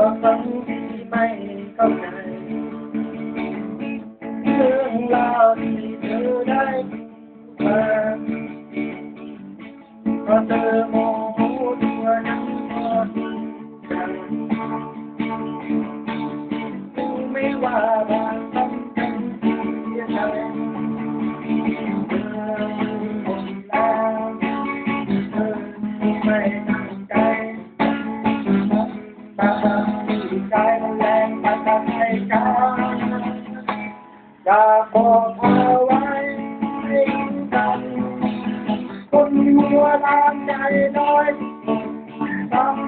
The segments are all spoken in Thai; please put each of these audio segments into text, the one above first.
บางรั้งที่ไม่เข้าใจเรื่องราวที่เธอได้มาเพราะเธอโมโหตัวนั้นพอดีใจไม่ว่าบาง ใจมันแรงมาทำให้กันอยากบอกเธอไว้จริงกังคนหัวตามใจน้อยต้อง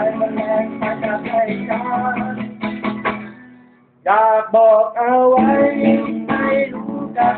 อยากบอกเอาไว้ไม่รู้กัน